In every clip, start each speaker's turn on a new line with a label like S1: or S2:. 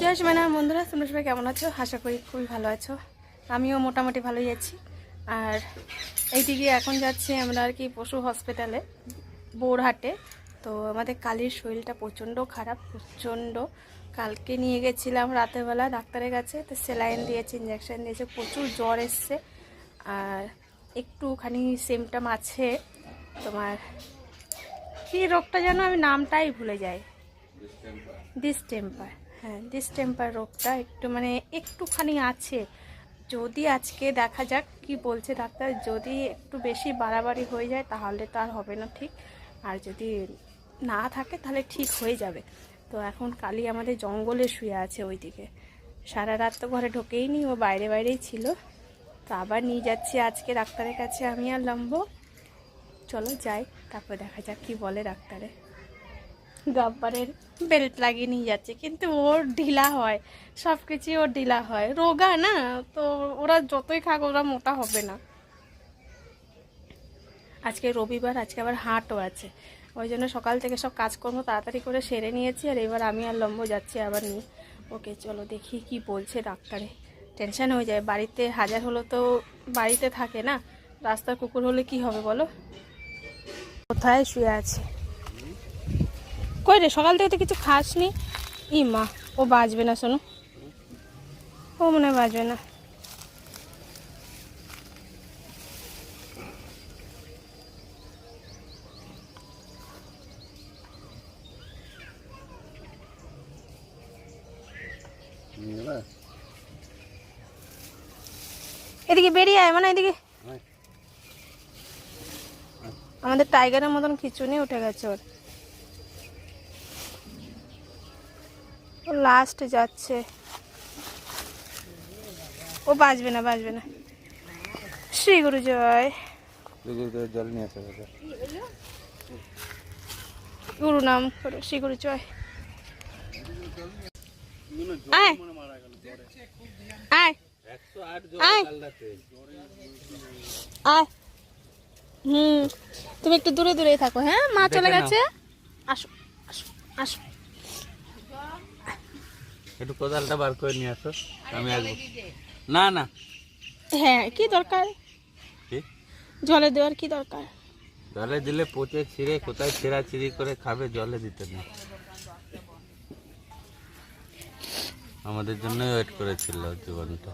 S1: জয় মানে বন্ধুরা, তোমরা সবাই কেমন আছো? আশা করি খুবই ভালো আছো। আমিও মোটামুটি ভালোই আছি। আর এইদিকে এখন যাচ্ছি আমরা আর কি পশু হসপিটালে বোরহাটে। তো আমাদের কালির শরীরটা প্রচণ্ড খারাপ, প্রচণ্ড। কালকে নিয়ে গেছিলাম রাতেরবেলা ডাক্তারের কাছে, তো স্যালাইন দিয়েছে ইঞ্জেকশন দিয়েছে, প্রচুর জ্বর এসছে। আর একটুখানি সিমটম আছে। তোমার, কী রোগটা যেন আমি নামটাই ভুলে যাই। ডিসটেম্পার হ্যাঁ ডিসটেম্পার রোগটা একটু মানে একটুখানি আছে। যদি আজকে দেখা যাক কি বলছে ডাক্তার, যদি একটু বেশি বাড়াবাড়ি হয়ে যায় তাহলে তো আর হবে না ঠিক। আর যদি না থাকে তাহলে ঠিক হয়ে যাবে। তো এখন কালি আমাদের জঙ্গলে শুয়ে আছে ওইদিকে। সারা রাত তো ঘরে ঢোকেই নি, ও বাইরে বাইরেই ছিল। তো আবার নিয়ে যাচ্ছি আজকে ডাক্তারের কাছে, আমি আর লম্ব। চলো যাই, তারপর দেখা যাক কি বলে ডাক্তারে। গাব্বারের বেল্ট লাগিয়ে নিয়ে যাচ্ছে। কিন্তু ওর ঢিলা হয় সব কিছুই ওর ঢিলা হয়। রোগা না, তো ওরা যতই খাক ওরা মোটা হবে না। আজকে রবিবার, আজকে আবার হাটও আছে। ওই জন্য সকাল থেকে সব কাজকর্ম তাড়াতাড়ি করে সেরে নিয়েছি, আর এবার আমি আর লম্ব যাচ্ছি আবার নিয়ে। ওকে, চলো দেখি কি বলছে ডাক্তারে। টেনশন হয়ে যায়। বাড়িতে হাজার হলো তো বাড়িতে থাকে না। রাস্তার কুকুর হলে কি হবে বলো? কোথায় শুয়ে আছে? কই রে? সকাল থেকে তো কিছু খাসনি। ই মা ও বাজবে না শোনো। ও মনে হয় বাজবে না। এদিকে বেরিয়ে আয় মানে এদিকে। আমাদের টাইগারের মতন খিচুনি উঠে গেছে ওর। ও লাস্ট যাচ্ছে। ও বাঁচবে না বাঁচবে না। শ্রী গুরু জয়।
S2: জল নিয়ে আসা
S1: গুরু নাম করো শ্রী গুরু জয়। আয়। আয়। আয়। আয়। হুম। তুমি একটু দূরে দূরেই থাকো হ্যাঁ? মা চলে গেছে? আসো আসো আসো।
S2: একটু কোদালটা বার করে নিয়ে আসো। আমি আসব। না না।
S1: হ্যাঁ কি দরকার?
S2: কি?
S1: জলে দেওয়ার কি দরকার?
S2: জলে দিলে পচে ছিঁড়ে কোথায় ছিঁড়া ছিঁড়ি করে খাবে জলে দিতে না আমাদের জন্য ওয়েট করেছিল জীবনটা।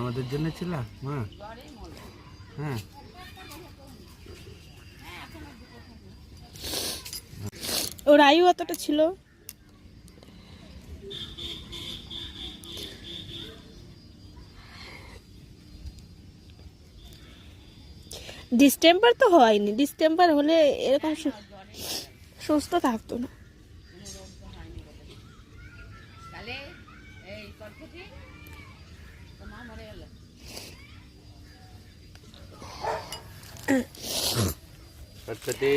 S2: আমাদের জন্য ছিল? মা হ্যাঁ।
S1: ওর আয়ু অতটা ছিল? ডিস্টেম্পার তো হয়নি। ডিস্টেম্পার হলে এরকম সুস্থ থাকতো না।
S2: সত্যি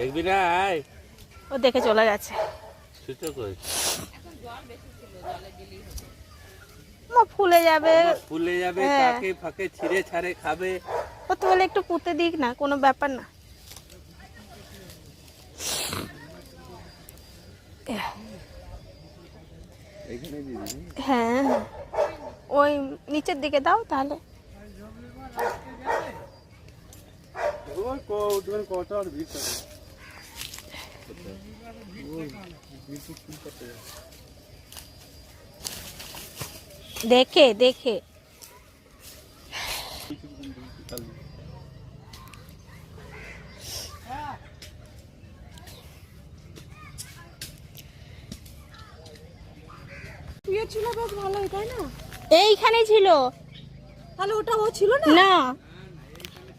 S2: দেখবি না আয়।
S1: ও দেখে চলে গেছে।
S2: কই?
S1: মা ফুলে যাবে।
S2: ফুলে যাবে
S1: হ্যাঁ।
S2: কাকে ফাঁকে ছিঁড়ে ছাড়ে খাবে।
S1: ও তো বলে একটু পুঁতে দিক না কোনো ব্যাপার না। হ্যাঁ ওই নিচের দিকে দাও তাহলে। দেখে দেখে।
S3: ছিল বেশ ভালোই তাই না?
S1: এইখানেই ছিল।
S3: তাহলে ওটা ও ছিল না?
S1: না।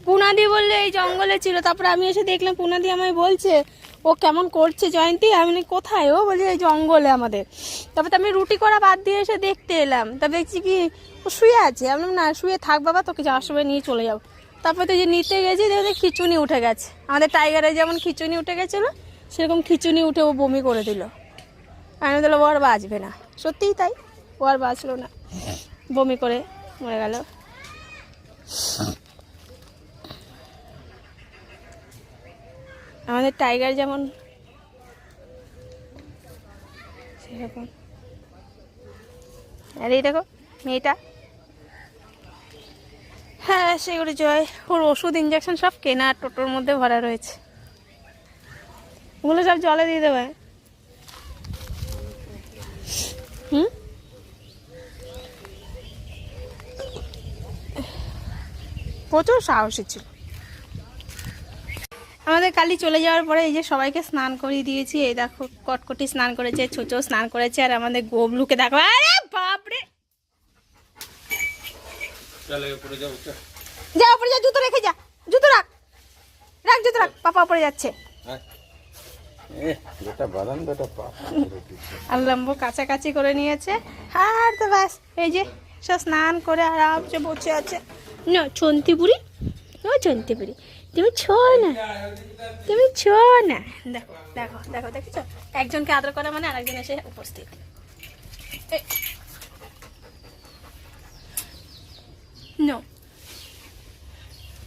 S1: পুনাদি বললে এই জঙ্গলে ছিল। তারপরে আমি এসে দেখলাম পুনাদি আমায় বলছে ও কেমন করছে জয়ন্তী? আমি কোথায়? ও বলছে এই জঙ্গলে আমাদের। তারপর তো আমি রুটি করা বাদ দিয়ে এসে দেখতে এলাম। তারপর দেখছি কি, ও শুয়ে আছে। আমি না, শুয়ে থাক বাবা, তোকে যাওয়ার সময় নিয়ে চলে যাও তারপর তো যে নিতে গেছি, দেখে খিচুনি উঠে গেছে। আমাদের টাইগারে যেমন খিচুনি উঠে গেছিল, সেরকম খিচুনি উঠে ও বমি করে দিল। আমি দিল ও আর বাঁচবে না। সত্যিই তাই, ও আর বাঁচলো না। বমি করে মরে গেল। আমাদের টাইগার যেমন এরকম আর এই দেখো, মেয়েটা। হ্যাঁ সেগুলো জয়, ওর ওষুধ ইঞ্জেকশন সব কেনা টোটোর মধ্যে ভরা রয়েছে। ওগুলো সব জলে দিয়ে দেবে হুম? প্রচুর সাহসী ছিল। আমাদের কালি চলে যাওয়ার পরে এই যে সবাইকে স্নান করিয়ে দিয়েছি এই দেখো কটকটি স্নান করেছে ছোটো স্নান করেছে আর আমাদের গোবলুকে দেখো আরে বাপরে। যা উপরে যা জুতো রেখে যা জুতো রাখ রাখ জুতো রাখ পাপা উপরে যাচ্ছে।
S2: দিচ্ছে।
S1: আল্লাম্বু কাছাকাছি করে নিয়েছে আর তো ব্যাস এই যে সব স্নান করে আরামসে বসে আছে। না বুড়ি ও বুড়ি তুমি ছো না। তুমি ছো না। দেখো দেখো দেখো, দেখেছ? একজনকে আদর করা মানে আরেকজন এসে উপস্থিত.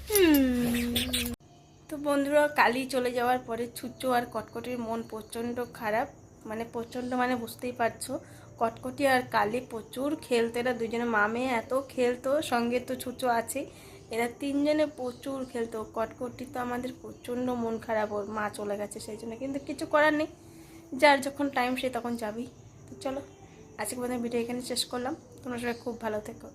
S1: হুম। তো বন্ধুরা কালি চলে যাওয়ার পরে ছুচ্চু আর কটকটির মন প্রচণ্ড খারাপ। মানে প্রচণ্ড মানে বুঝতেই পারছ। কটকটি আর কালি প্রচুর খেলতো এরা দুজনে মামে এত খেলতো, সঙ্গে তো ছুচু আছে এরা তিনজনে প্রচুর খেলতো। কটকটি তো আমাদের প্রচণ্ড মন খারাপ, ওর মা চলে গেছে সেই জন্য। কিন্তু কিছু করার নেই। যার যখন টাইম সে তখন যাবি তো চলো, আজকে বোধহয় ভিডিও এখানে শেষ করলাম। তোমরা সবাই খুব ভালো থেকো।